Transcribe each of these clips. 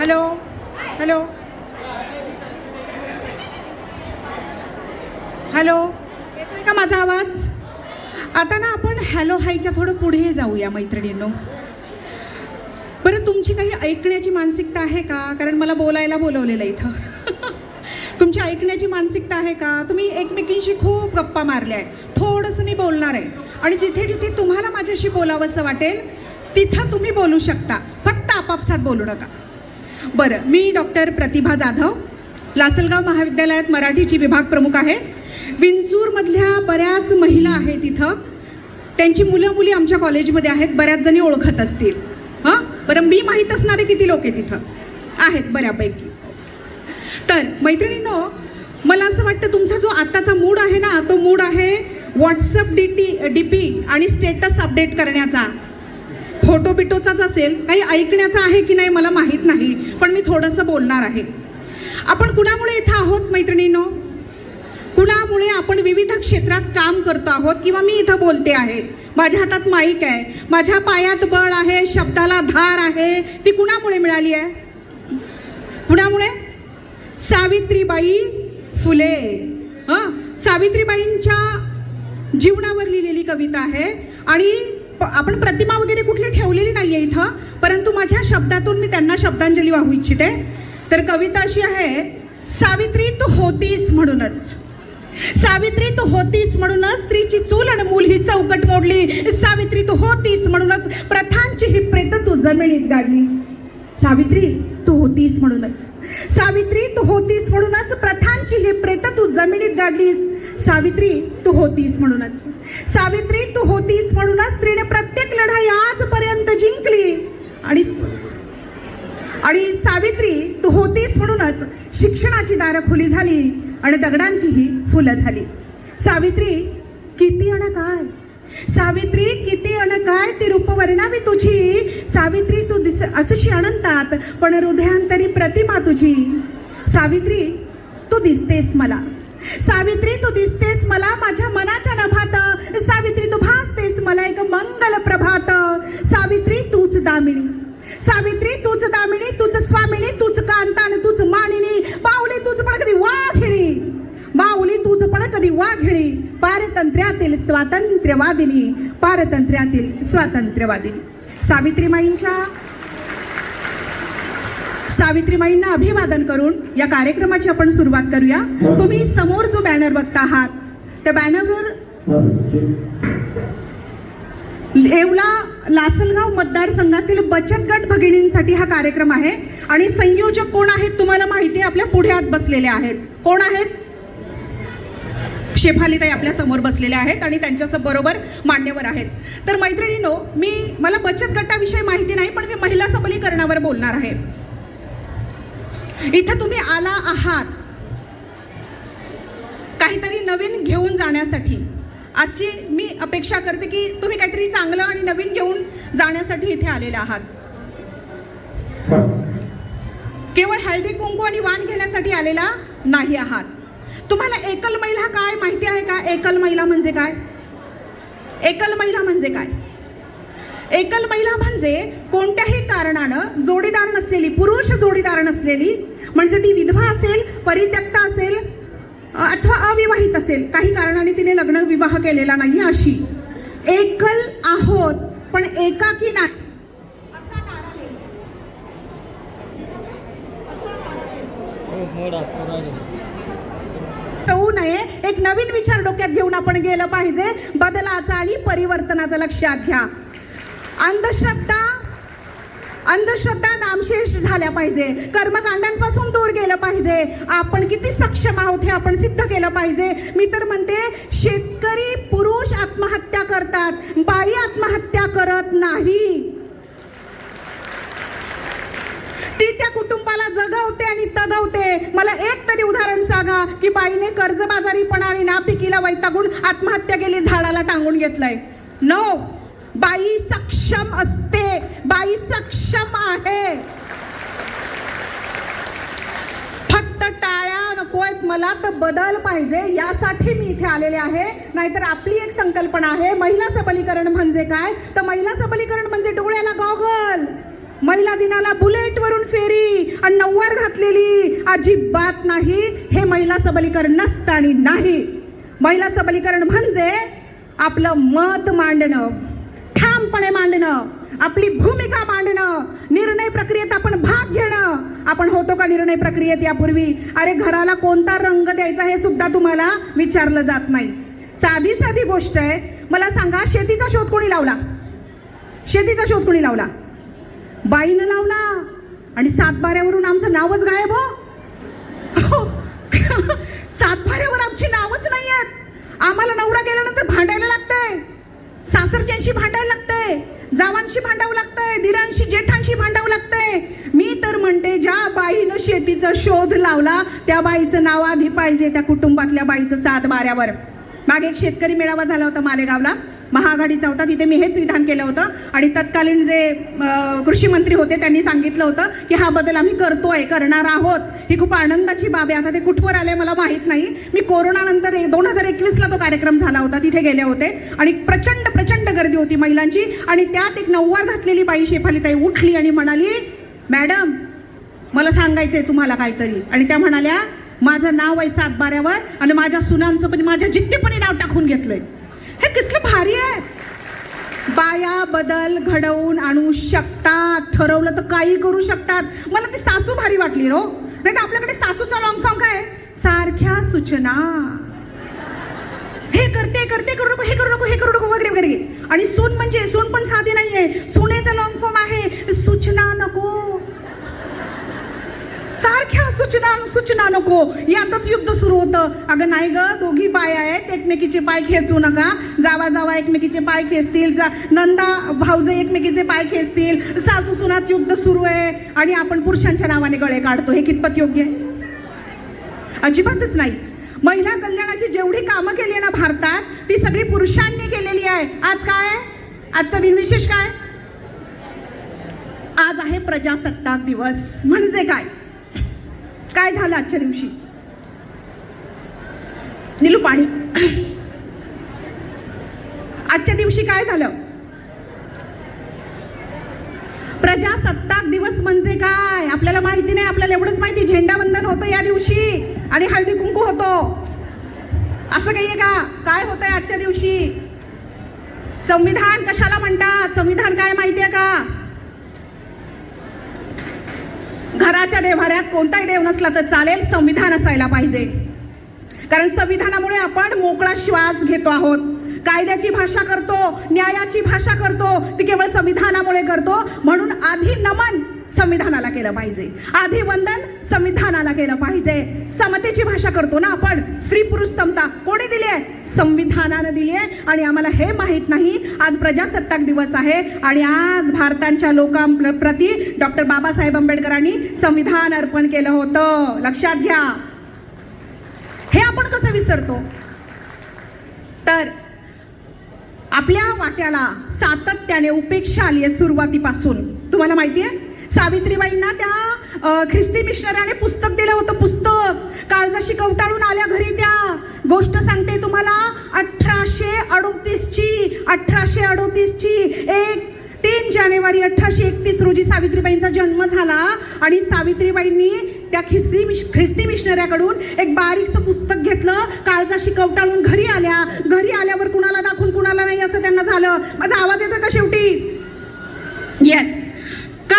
Hello? Hello? Hello? येतोय का माझा आवाज? आता ना आपण हॅलो हायच्या थोडं पुढे जाऊया मैत्रिणींनो. बरं तुमची काही ऐकण्याची मानसिकता आहे का? कारण मला बोलायला बोलवलेलं इथं. तुमची ऐकण्याची मानसिकता आहे का? तुम्ही एकमेकींशी खूप गप्पा मारल्या आहे थोडंसं मी बोलणार आहे. आणि जिथे जिथे तुम्हाला माझ्याशी बोलावंसं वाटेल तिथं तुम्ही बोलू शकता. फक्त आपापसात बोलू नका. बरं मी डॉक्टर प्रतिभा जाधव लासलगाव महाविद्यालयात मराठीची विभाग प्रमुख आहे. विंचूरमधल्या बऱ्याच महिला आहेत इथं. त्यांची मुलं मुली आमच्या कॉलेजमध्ये आहेत बऱ्याच जणी ओळखत असतील. हां? बरं मी माहीत असणारे किती लोक आहेत तिथं आहेत बऱ्यापैकी. तर मैत्रिणींनो मला असं वाटतं तुमचा जो आत्ताचा मूड आहे ना तो मूड आहे WhatsApp D T D P आणि स्टेटस अपडेट करण्याचा. फोटो बिटोचाच असेल काही ऐकण्याचा आहे की नाही मला माहीत नाही पण मी थोडंसं बोलणार आहे. आपण कुणामुळे इथं आहोत मैत्रिणीनो? कुणामुळे आपण विविध क्षेत्रात काम करतो आहोत किंवा मी इथं बोलते आहे? माझ्या हातात माईक आहे माझ्या पायात बळ आहे शब्दाला धार आहे ती कुणामुळे मिळाली आहे? कुणामुळे? सावित्रीबाई फुले. हां? सावित्रीबाईंच्या जीवनावर लिहिलेली कविता आहे आणि आपण प्रतिमा वगैरे कुठली ठेवलेली नाही आहे इथं परंतु माझ्या शब्दातून मी त्यांना शब्दांजली वाहू इच्छिते. तर कविता अशी आहे सावित्री तू होतीस म्हणूनच. सावित्री तू होतीस म्हणूनच स्त्रीची चूल आणि मूल ही चौकट मोडली. सावित्री तू होतीस म्हणूनच प्रथांची ही प्रेत तू जमिनीत गाडलीस सावित्री तू होतीस म्हणूनच. सावित्री तू होतीस म्हणूनच प्रथांची ही प्रेत तू जमिनीत गाडलीस. सावित्री तू होतीस म्हणूनच. सावित्री तू होतीस म्हणूनच स्त्रीने प्रत्येक लढाई आजपर्यंत जिंकली. आणि आणि सावित्री तू होतीस म्हणूनच शिक्षणाची दारं खुली झाली आणि दगडांचीही फुलं झाली. सावित्री किती अण काय? सावित्री किती अण काय? ती रूपवर्णावी तुझी. सावित्री तू दिस असशी अनंतात पण हृदयांतरी प्रतिमा तुझी. सावित्री तू दिसतेस मला. सावित्री तू दिसतेस मला माझ्या मनाच्या नभात. सावित्री तू भासतेस मला एक मंगल प्रभात. सावित्री तूच दामिनी. सावित्री तूच दामिनी तूच स्वामिनी तूच कांता आणि तूच मानिनी. माऊली तूच पण कधी वाघिणी. माऊली तूच पण कधी वाघिणी. पारतंत्र्यातील स्वातंत्र्यवादिनी. पारतंत्र्यातील स्वातंत्र्यवादिनी. सावित्रीमाईंच्या सावित्रीबाईंना अभिवादन करून या कार्यक्रमाची आपण सुरुवात करूया. तुम्ही समोर जो बॅनर बघता आहात त्या बॅनरवर येवला लासलगाव मतदारसंघातील बचत गट भगिनींसाठी हा कार्यक्रम आहे. आणि संयोजक कोण आहेत तुम्हाला माहिती आहे? आपल्या पुढे आत बसलेले आहेत. कोण आहेत? शेफालीताई आपल्यासमोर बसलेल्या आहेत आणि त्यांच्या बरोबर मान्यवर आहेत. तर मैत्रिणीनो मी मला बचत गटाविषयी माहिती नाही पण मी महिला सबलीकरणावर बोलणार आहे. इथं तुम्ही आला आहात. काहीतरी नवीन घेऊन जाण्यासाठी. अशी मी अपेक्षा करते की तुम्ही काहीतरी चांगलं आणि नवीन घेऊन जाण्यासाठी इथे आलेले आहात. केवळ हळदी कुंकू आणि वाण घेण्यासाठी आलेला नाही आहात. तुम्हाला एकल महिला काय माहिती आहे का? एकल महिला म्हणजे काय? एकल महिला म्हणजे काय? एकल महिला म्हणजे कोणत्याही कारणानं जोडीदार नसलेली पुरुष जोडीदार नसलेली म्हणजे ती विधवा असेल परित्यक्त असेल अथवा अविवाहित असेल काही कारणाने तिने लग्न विवाह केलेला नाही अशी. एकल आहोत पण एकाकी नाही. होऊ नये एक नवीन विचार डोक्यात घेऊन आपण गेलं पाहिजे. बदलाचा आणि परिवर्तनाचं लक्षात घ्या. अंधश्रद्धा अंधश्रद्धा नामशेष झाल्या पाहिजे. कर्मकांडांपासून दूर गेलं पाहिजे. आपण किती सक्षम आहोत हे आपण सिद्ध केलं पाहिजे. मी तर म्हणते शेतकरी पुरुष आत्महत्या करतात बाई आत्महत्या करत नाही. ती त्या कुटुंबाला जगवते आणि तगवते. मला एक तरी उदाहरण सांगा की बाईने कर्जबाजारीपणा आणि नापिकीला वैतागून आत्महत्या केली झाडाला टांगून घेतलंय. नो बाई सक्षम असते. बाई सक्षम आहे. फक्त टाळ्या नकोयत मला तर बदल पाहिजे. यासाठी मी इथे आलेले आहे. नाहीतर आपली एक संकल्पना आहे. महिला सबलीकरण म्हणजे काय? तर महिला सबलीकरण म्हणजे डोळ्याला गॉगल. महिला दिनाला बुलेटवरून फेरी आणि नऊवार घातलेली. अजिबात नाही. हे महिला सबलीकरण नसतं आणि नाही. महिला सबलीकरण म्हणजे आपलं मत मांडणं. ठामपणे मांडणं आपली भूमिका मांडणं निर्णय प्रक्रियेत आपण भाग घेणं. आपण होतो का निर्णय प्रक्रियेत यापूर्वी? अरे घराला कोणता रंग द्यायचा हे सुद्धा तुम्हाला विचारलं जात नाही. साधी साधी गोष्ट आहे. मला सांगा शेतीचा शोध कोणी लावला? शेतीचा शोध कोणी लावला? बाईनं लावला. आणि सातबाऱ्यावरून आमचं नावच गायब हो. हो. सातबाऱ्यावर आमची नावच नाही आहेत आम्हाला नवरा गेल्यानंतर भांडायला लागतंय. सासरच्यांशी भांडायला लागतं जावांशी भांडावं लागतंय दिरांशी जेठांशी भांडावं लागतंय. मी तर म्हणते ज्या बाईनं शेतीचा शोध लावला त्या बाईचं नाव आधी पाहिजे त्या कुटुंबातल्या बाईचं सात बाऱ्यावर मागे एक शेतकरी मेळावा झाला होता मालेगावला. महाआघाडीचा होता तिथे मी हेच विधान केलं होतं. आणि तत्कालीन जे कृषी मंत्री होते त्यांनी सांगितलं होतं की हा बदल आम्ही करतोय करणार आहोत. ही खूप आनंदाची बाब आहे. आता ते कुठवर आले मला माहीत नाही. मी कोरोनानंतर दोन हजार एकवीसला तो कार्यक्रम झाला होता तिथे गेले होते. आणि प्रचंड प्रचंड गर्दी होती महिलांची. आणि त्यात एक नऊवार घातलेली बाई शेफालीताई उठली आणि म्हणाली मॅडम मला सांगायचं आहे तुम्हाला काहीतरी. आणि त्या म्हणाल्या माझं नाव आहे सातबाऱ्यावर आणि माझ्या सुनांचं पण माझ्या जिद्दीपणे नाव टाकून घेतलंय. आहे भारी आहे. बाया बदल घडवून आणू शकतात. ठरवलं तर काही करू शकतात. मला ती सासू भारी वाटली रो हो. नाही तर आपल्याकडे सासूचा लॉंग फॉर्म काय सारख्या सूचना. हे करते करते करू नको हे करू नको हे करू नको वगैरे वगैरे. आणि सून म्हणजे सून पण साधी नाहीये. सुनेचा लॉंग फॉर्म आहे. सूचना नको. सारख्या सूचना सूचना नको यातच युद्ध सुरू होतं. अगं नाही ग दोघी पाय आहेत. एकमेकीचे पाय खेचू नका. जावा जावा एकमेकीचे पाय खेचतील. जा नंदा भाऊजे एकमेकीचे पाय खेचतील. सासू सुनात युद्ध सुरू आहे. आणि आपण पुरुषांच्या नावाने गळे काढतो. हे कितपत योग्य आहे? अजिबातच नाही. महिला कल्याणाची जेवढी कामं केली आहे ना भारतात ती सगळी पुरुषांनी केलेली आहे. आज काय? आहे? आजचा दिन विशेष काय? आज आहे प्रजासत्ताक दिवस. म्हणजे काय? काय झालं आजच्या दिवशी? निलू पाणी. आजच्या दिवशी काय झालं? प्रजासत्ताक दिवस म्हणजे काय? आपल्याला माहिती नाही आपल्याला एवढंच माहिती. झेंडावंदन होतं या दिवशी आणि हळदी कुंकू होतो. असं काही आहे का? काय होतंय आजच्या दिवशी? संविधान कशाला म्हणतात? संविधान काय माहिती आहे का? घराच्या देव्हाऱ्यात कोणताही देव नसला तर चालेल संविधान असायला पाहिजे. कारण संविधानामुळे आपण मोकळा श्वास घेतो आहोत. कायद्याची भाषा करतो न्यायाची भाषा करतो ती केवळ संविधानामुळे करतो. म्हणून आधी नमन संविधानाला केलं पाहिजे. आधी वंदन संविधानाला केलं पाहिजे. समतेची भाषा करतो ना आपण. स्त्री पुरुष समता. कोणी दिली आहे? संविधानानं दिली आहे. आणि आम्हाला हे माहीत नाही. आज प्रजासत्ताक दिवस आहे. आणि आज भारतांच्या लोकांप्रती डॉक्टर बाबासाहेब आंबेडकरांनी संविधान अर्पण केलं होतं. लक्षात घ्या. हे आपण कसं विसरतो? तर आपल्या वाट्याला सातत्याने उपेक्षा आली आहे सुरुवातीपासून. तुम्हाला माहिती आहे? सावित्रीबाईंना त्या ख्रिस्ती मिशनराने पुस्तक दिलं होतं पुस्तक. काळजाशी कवटाळून आल्या घरी त्या. गोष्ट सांगते तुम्हाला अठराशे अडोतीसची अठराशे अडोतीसची एक तीन जानेवारी अठराशे एकतीस रोजी सावित्रीबाईंचा जन्म झाला आणि सावित्रीबाईंनी त्या ख्रिस्ती मिश ख्रिस्ती मिशनऱ्याकडून एक बारीकसं पुस्तक घेतलं. काळजाशी कवटाळून घरी आल्या. घरी आल्यावर कुणाला दाखवून कुणाला नाही असं त्यांना झालं. माझा आवाज येतो का शेवटी? येस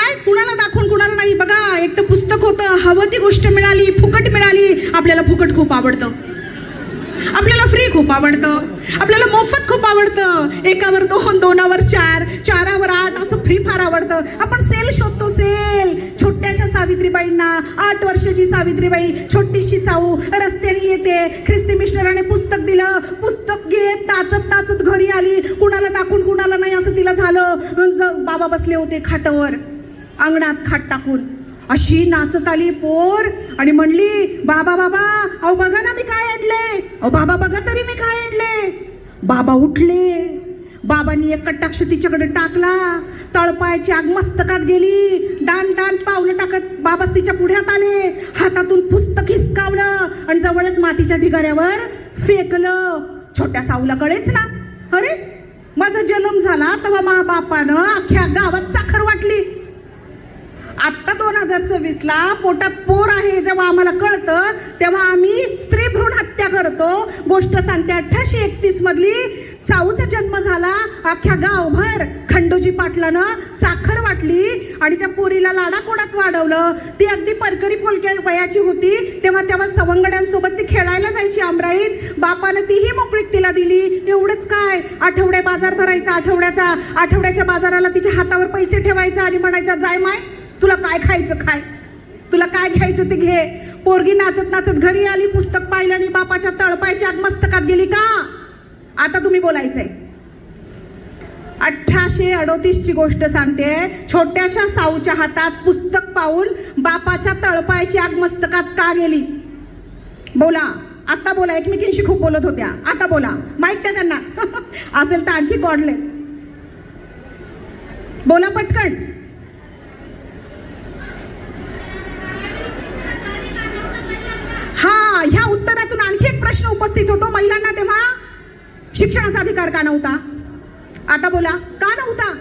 काय? कुणाला दाखवून कुणाला नाही? बघा एक तर पुस्तक होतं हवं ती गोष्ट मिळाली फुकट मिळाली आपल्याला फुकट खूप आवडतं. आपल्याला फ्री खूप आवडतं. आपल्याला मोफत खूप आवडतं. एकावर दोन दोनावर चार चारावर आठ असं फ्री फार आवडतं. आपण सेल शोधतो सेल छोट्याशा सावित्रीबाईंना आठ वर्षाची सावित्रीबाई छोटीशी साऊ रस्त्याने येते. ख्रिस्ती मिशनराने पुस्तक दिलं. पुस्तक घेत नाचत नाचत घरी आली. कुणाला दाखवून कुणाला नाही असं तिला झालं. बाबा बसले होते खाटावर. अंगणात खाट टाकून. अशी नाचत आली पोर आणि म्हणली बाबा बाबा अहो बघा ना मी काय आणले. अहो बाबा बघा तरी मी काय आणले. बाबा उठले. बाबांनी एक कटाक्ष तिच्याकडे टाकला. तळपायाची आग मस्तकात गेली. दान दान पावलं टाकत बाबाच तिच्या पुढ्यात आले. हातातून पुस्तक हिसकावलं आणि जवळच मातीच्या ढिगाऱ्यावर फेकलं. छोट्या साऊला कळेच ना. अरे माझा जन्म झाला तेव्हा मा बापानं अख्ख्या गावात साखर वाटली. हजार सव्वीसला पोटात पोर आहे जेव्हा आम्हाला कळतं तेव्हा आम्ही स्त्री भ्रूण हत्या करतो. गोष्ट सांगते अठराशे एकतीस मधली साऊचा जन्म झाला अख्ख्या गावभर खंडोजी पाटलानं साखर वाटली आणि त्या पोरीला लाडाकोडात वाढवलं. ती अगदी परकरी पोलक्या वयाची होती तेव्हा तेव्हा सवंगड्यांसोबत ती खेळायला जायची आमराईत. बापानं तीही मोकळीक तिला दिली. एवढंच काय? आठवड्या बाजार भरायचा आठवड्याचा आठवड्याच्या बाजाराला तिच्या हातावर पैसे ठेवायचा आणि म्हणायचा जाय माय तुला काय खायचं खाय? तुला काय घ्यायचं ते घे. पोरगी नाचत नाचत घरी आली पुस्तक पाहिलं आणि बापाच्या तळपायच्या आग मस्तकात गेली का? आता तुम्ही बोलायचंय. अठराशे अडोतीसची गोष्ट सांगते. छोट्याशा साऊच्या हातात पुस्तक पाहून बापाच्या तळपायची आग मस्तकात का गेली? बोला. आता बोला. एकमेकींशी खूप बोलत होत्या. आता बोला. माहीत त्या त्यांना. असेल तर आणखी कॉडलेस बोला पटकन. हा ह्या उत्तरातून आणखी एक प्रश्न उपस्थित होतो महिलांना तेव्हा. शिक्षणाचा अधिकार का नव्हता? आता बोला का नव्हता?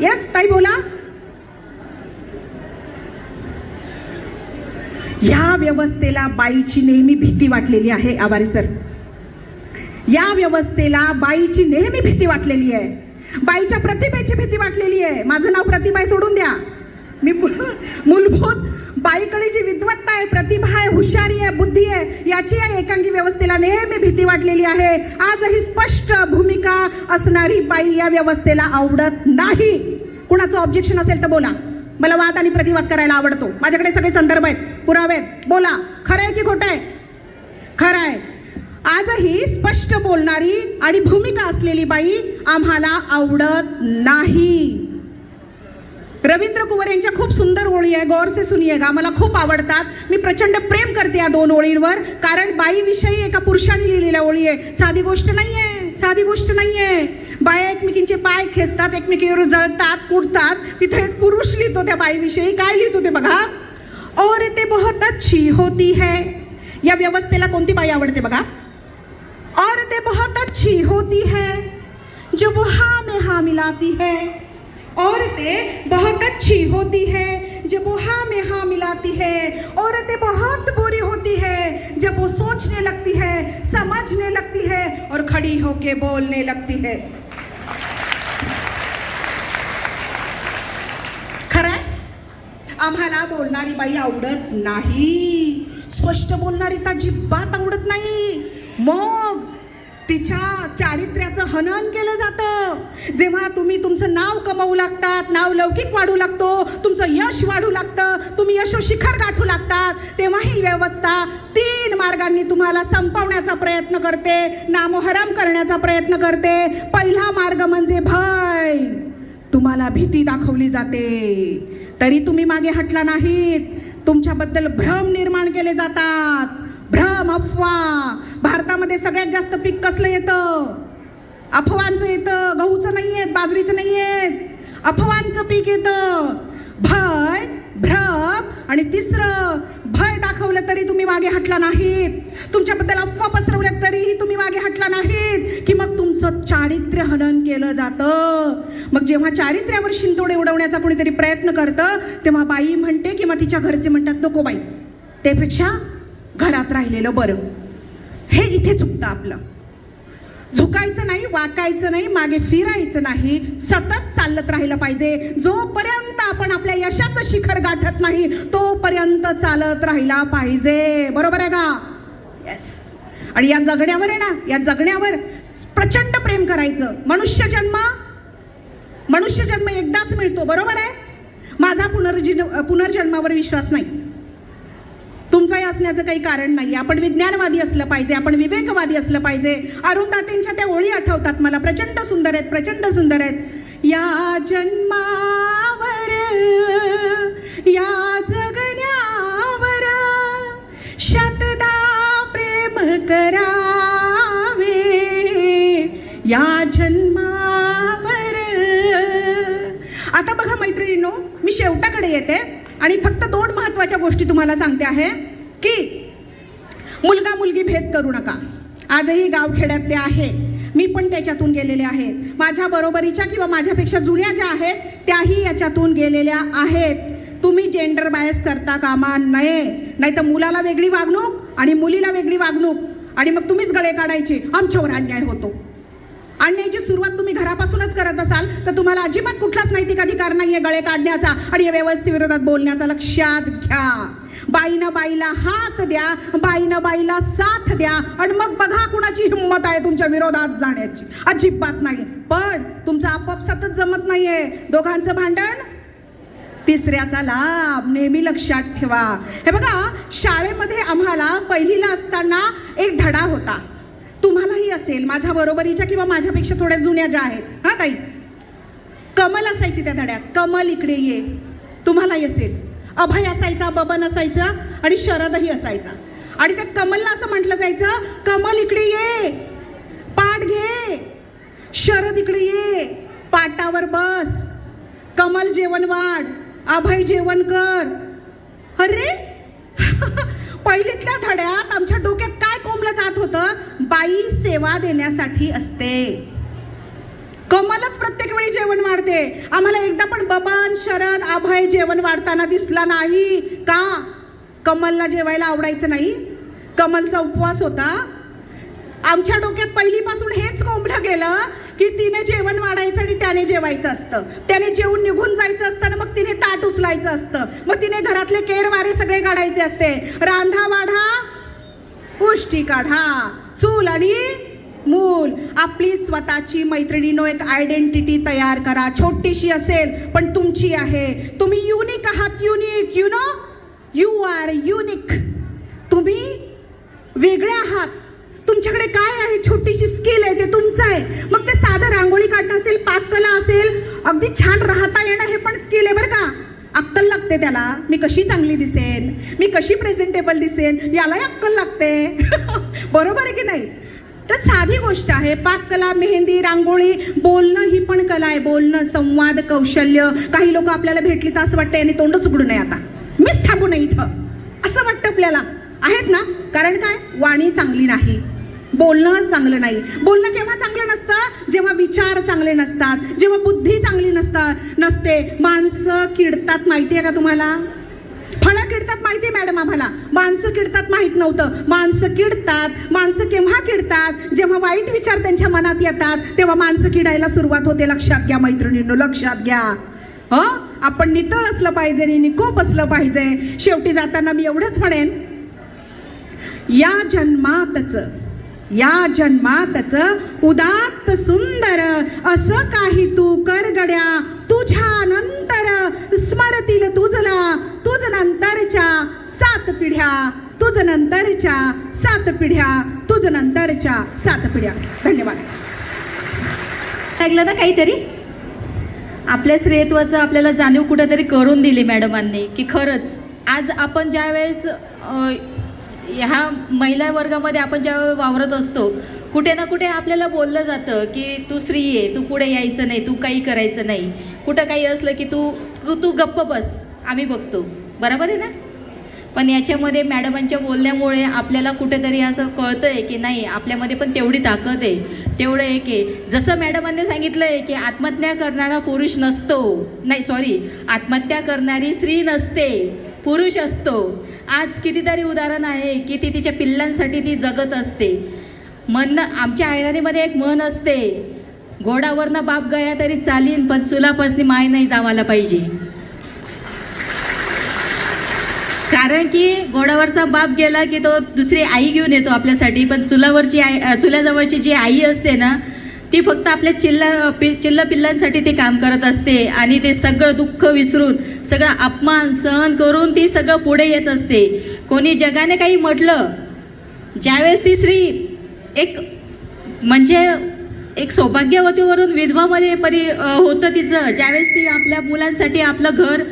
येस ताई बोला. या व्यवस्थेला बाईची नेहमी भीती वाटलेली आहे आभारी सर. या व्यवस्थेला बाईची नेहमी भीती वाटलेली आहे. बाईच्या प्रतिभेची भीती वाटलेली आहे. माझं नाव प्रतिभा सोडून द्या. मी मु- मूलभूत बाईकडे जी विद्वत्ता आहे प्रतिभा आहे हुशारी आहे बुद्धी आहे याची या एकांगी व्यवस्थेला नेहमी भीती वाटलेली आहे. आजही स्पष्ट भूमिका असणारी बाई या व्यवस्थेला आवडत नाही. कुणाचं ऑब्जेक्शन असेल तर बोला. मला वाद आणि प्रतिवाद करायला आवडतो. माझ्याकडे सगळे संदर्भ आहेत. पुरावे आहेत. बोला. खरं आहे की खोटं आहे? खरं आहे. आजही स्पष्ट बोलणारी आणि भूमिका असलेली बाई आम्हाला आवडत नाही. रवींद्र कुंवर यांच्या खूप सुंदर ओळी आहे. गौर से सुनियेगा मला खूप आवडतात. मी प्रचंड प्रेम करते या दोन ओळींवर. कारण बाईविषयी एका पुरुषाने लिहिलेल्या ओळी आहे. साधी गोष्ट नाही आहे साधी गोष्ट नाही आहे बाया एकमेकींचे पाय खेचतात एकमेकीवर जळतात कुडतात. तिथे एक पुरुष लिहितो त्या बाईविषयी. काय लिहितो ते बघा. और ते बहुत अच्छी होती है. या व्यवस्थेला कोणती बाई आवडते बघा? और ते बहुत अच्छी होती है. जो वो हा में हा मिलाती है. औरतें बहुत अच्छी होती है। जब वो हाँ में हाँ मिलाती है, औरतें बहुत बुरी होती है। जब वो सोचने लगती है, समझने लगती है और खड़ी होके बोलने लगती है। खरं आम्हाला बोलणारी बाई आवडत नाही. स्पष्ट बोलणारी तर अजिबात आवडत नाही. मग तिच्या चारित्र्याचं हनन केलं जातं. जेव्हा तुम्ही तुमचं नाव कमवू लागतात नाव लौकिक वाढू लागतो तुमचं यश वाढू लागतं तुम्ही यशो शिखर गाठू लागतात तेव्हा ही व्यवस्था तीन मार्गांनी तुम्हाला संपवण्याचा प्रयत्न करते नामोहराम करण्याचा प्रयत्न करते. पहिला मार्ग म्हणजे भय. तुम्हाला भीती दाखवली जाते. तरी तुम्ही मागे हटला नाहीत. तुमच्याबद्दल भ्रम निर्माण केले जातात. भ्रम अफवा भारतामध्ये सगळ्यात जास्त पीक कसलं येतं? अफवांचं येतं गहूचं नाही येत बाजरीचं नाही येत अफवांचं पीक येतं. भय भ्रम आणि तिसरं भय दाखवलं तरी तुम्ही मागे हटला नाहीत. तुमच्याबद्दल अफवा पसरवल्या तरीही तुम्ही मागे हटला नाहीत. की मग तुमचं चारित्र्य हनन केलं जातं. मग जेव्हा चारित्र्यावर शिंतोडे उडवण्याचा कोणीतरी प्रयत्न करतं तेव्हा बाई म्हणते किंवा तिच्या घरचे म्हणतात नको बाई त्यापेक्षा घरात राहिलेलं बरं. हे इथे चुकतं आपलं. झुकायचं नाही वाकायचं नाही मागे फिरायचं नाही सतत चालत राहिलं पाहिजे. जोपर्यंत आपण आपल्या यशाचं शिखर गाठत नाही तोपर्यंत चालत राहिला पाहिजे. बरोबर आहे का? येस आणि या जगण्यावर आहे ना या जगण्यावर प्रचंड प्रेम करायचं. मनुष्य जन्म मनुष्य जन्म एकदाच मिळतो. बरोबर आहे? माझा पुनर्जन पुनर्जन्मावर विश्वास नाही. तुमचाही असण्याचं काही कारण नाही आपण विज्ञानवादी असलं पाहिजे आपण विवेकवादी असलं पाहिजे. अरुंधातींच्या त्या ओळी आठवतात मला. प्रचंड सुंदर आहेत प्रचंड सुंदर आहेत. या जन्मावर या जगण्यावर शतदा प्रेम करावे. या जन्मावर. आता बघा मैत्रिणींनो मी शेवटाकडे येते आणि फक्त दोन महत्त्वाच्या गोष्टी तुम्हाला सांगते आहे. मुलगा मुलगी भेद करू नका. आजही गावखेड्यातले आहे. मी पण त्याच्यातून गेलेले आहे. माझ्या बरोबरीच्या किंवा माझ्यापेक्षा जुन्या ज्या आहेत त्याही याच्यातून गेलेल्या आहेत. तुम्ही जेंडर बायस करता कामा नये. नाही तर मुलाला वेगळी वागणूक आणि मुलीला वेगळी वागणूक. आणि मग तुम्हीच गळे काढायचे. आमच्यावर अन्याय होतो. अन्यायाची सुरुवात तुम्ही घरापासूनच करत असाल तर तुम्हाला अजिबात कुठलाच नैतिक अधिकार आहे गळे काढण्याचा. आणि या व्यवस्थेविरोधात बोलण्याचा. लक्षात घ्या. बाईनं बाईला हात द्या बाईनं बाईला साथ द्या आणि मग बघा कुणाची हिंमत आहे तुमच्या विरोधात जाण्याची. अजिबात नाही. पण तुमचं आपोआप सतत जमत नाहीये. दोघांचं भांडण? तिसऱ्याचा लाभ. नेहमी लक्षात ठेवा. हे बघा शाळेमध्ये आम्हाला पहिलीला असताना एक धडा होता. तुम्हालाही असेल. माझ्या बरोबरीच्या किंवा माझ्यापेक्षा थोड्या जुन्या ज्या आहेत. हा ताई. कमल असायची त्या धड्यात. कमल इकडे ये. तुम्हालाही असेल. अभय असायचा बबन असायचा आणि शरदही असायचा. आणि त्या कमलला असं म्हटलं जायचं कमल इकडे ये पाठ घे शरद इकडे ये पाटावर बस कमल जेवण वाढ अभय जेवण कर. अरे पहिलीतल्या धड्यात आमच्या डोक्यात काय कोंबलं जात होतं? बाई सेवा देण्यासाठी असते. कमलच प्रत्येक वेळी जेवण वाढते. आम्हाला एकदा पण बबन शरद अभय जेवण वाढताना दिसला नाही का? कमलला जेवायला आवडायचं नाही. कमलचा उपवास होता. आमच्या डोक्यात पहिलीपासून हेच कोंबलं गेलं की तिने जेवण वाढायचं आणि त्याने जेवायचं असतं. त्याने जेवून निघून जायचं असतं आणि मग तिने ताट उचलायचं असतं. मग तिने घरातले केर वारे सगळे काढायचे असते. रांधा वाढा गोष्टी काढा. चूल आणि मूल आपली स्वतःची मैत्रिणीनो एक आयडेंटिटी तयार करा. छोटीशी असेल पण तुमची आहे. तुम्ही युनिक आहात unique you know you are unique तुम्ही वेगळे आहात. तुमच्याकडे काय आहे? छोटीशी स्किल आहे ते तुमचं आहे. मग ते साधं रांगोळी काढणं असेल पाककला असेल अगदी छान राहता येणं हे पण स्किल आहे बरं का. अक्कल लागते त्याला. मी कशी चांगली दिसेन? मी कशी प्रेझेंटेबल दिसेन? यालाही अक्कल लागते. बरोबर आहे की नाही? तर साधी गोष्ट आहे पाककला मेहंदी रांगोळी बोलणं ही पण कला आहे. बोलणं संवाद कौशल्य काही लोक आपल्याला भेटली तर असं वाटतं आणि तोंडच उघडू नये आता. मीच थांबू नये इथं. असं वाटतं आपल्याला. आहेत ना? कारण काय? वाणी चांगली नाही. बोलणं चांगलं नाही. बोलणं केव्हा चांगलं नसतं? जेव्हा विचार चांगले नसतात. जेव्हा बुद्धी चांगली नसतात नसते. माणसं किडतात. माहिती आहे का तुम्हाला? किडतात माहिती मॅडम आम्हाला? माणसं किडतात माहीत नव्हतं. माणसं किडतात माणसं केव्हा किडतात? जेव्हा वाईट विचार त्यांच्या मनात येतात तेव्हा माणसं किडायला सुरुवात होते. लक्षात घ्या मैत्रिणींनो लक्षात घ्या. ह? आपण नितळ असलं पाहिजे आणि निकोप असलं पाहिजे. शेवटी जाताना मी एवढंच म्हणेन या जन्मातच या जन्मातच उदात्त सुंदर असं काही तू करगड्या तुझ्या नंतर स्मरतील नंतरच्या सात पिढ्या तुझ नंतरच्या सात पिढ्या. धन्यवाद. ऐकलं ना काहीतरी? आपल्या श्रेयत्वाचं आपल्याला जाणीव कुठेतरी करून दिली मॅडमांनी की खरंच आज आपण ज्यावेळेस ह्या महिला वर्गामध्ये आपण ज्यावेळेस वावरत असतो कुठे ना कुठे आपल्याला बोललं जातं की तू स्त्री आहे तू पुढे यायचं नाही तू काही करायचं नाही. कुठं काही असलं की तू तू गप्प बस आम्ही बघतो. बरोबर आहे ना? पण याच्यामध्ये मॅडमांच्या बोलण्यामुळे आपल्याला कुठेतरी असं कळतं आहे की नाही आपल्यामध्ये पण तेवढी ताकद आहे. तेवढं एक आहे. जसं मॅडमांनी सांगितलं आहे की आत्महत्या करणारा पुरुष नसतो. नाही सॉरी आत्महत्या करणारी स्त्री नसते. पुरुष असतो. आज कितीतरी उदाहरण आहे की ती तिच्या पिल्लांसाठी ती जगत असते. म्हणणं आमच्या आयराणीमध्ये एक म्हण असते. घोडावरनं बाप गया तरी चालीन पण चुलापासनी माय नाही जावायला पाहिजे. कारण की घोड्यावरचा बाप गेला की तो दुसरी आई घेऊन येतो आपल्यासाठी. पण चुलावरची आई चुल्याजवळची जी आई असते ना ती फक्त आपल्या चिल्ला पि चिल्ला पिल्लांसाठी ते काम करत असते. आणि ते सगळं दुःख विसरून सगळं अपमान सहन करून ती सगळं पुढे येत असते. कोणी जगाने काही म्हटलं ज्यावेळेस ती स्त्री एक म्हणजे एक सौभाग्यवतीवरून विधवामध्ये परी होतं तिचं ज्यावेळेस ती आपल्या मुलांसाठी आपलं घर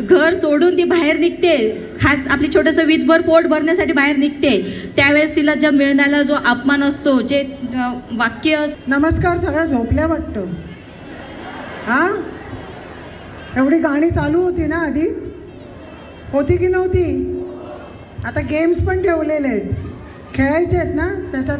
घर सोडून ती बाहेर निघते. हाच आपली छोटंसं विधभर पोट भरण्यासाठी बाहेर निघते. त्यावेळेस तिला जो मिळण्याला जो अपमान असतो जे वाक्य अस नमस्कार सगळं झोपल्या वाटतं. हा? एवढी गाणी चालू होती ना आधी? होती की नव्हती? आता गेम्स पण ठेवलेले आहेत. खेळायचे आहेत ना? त्याच्यात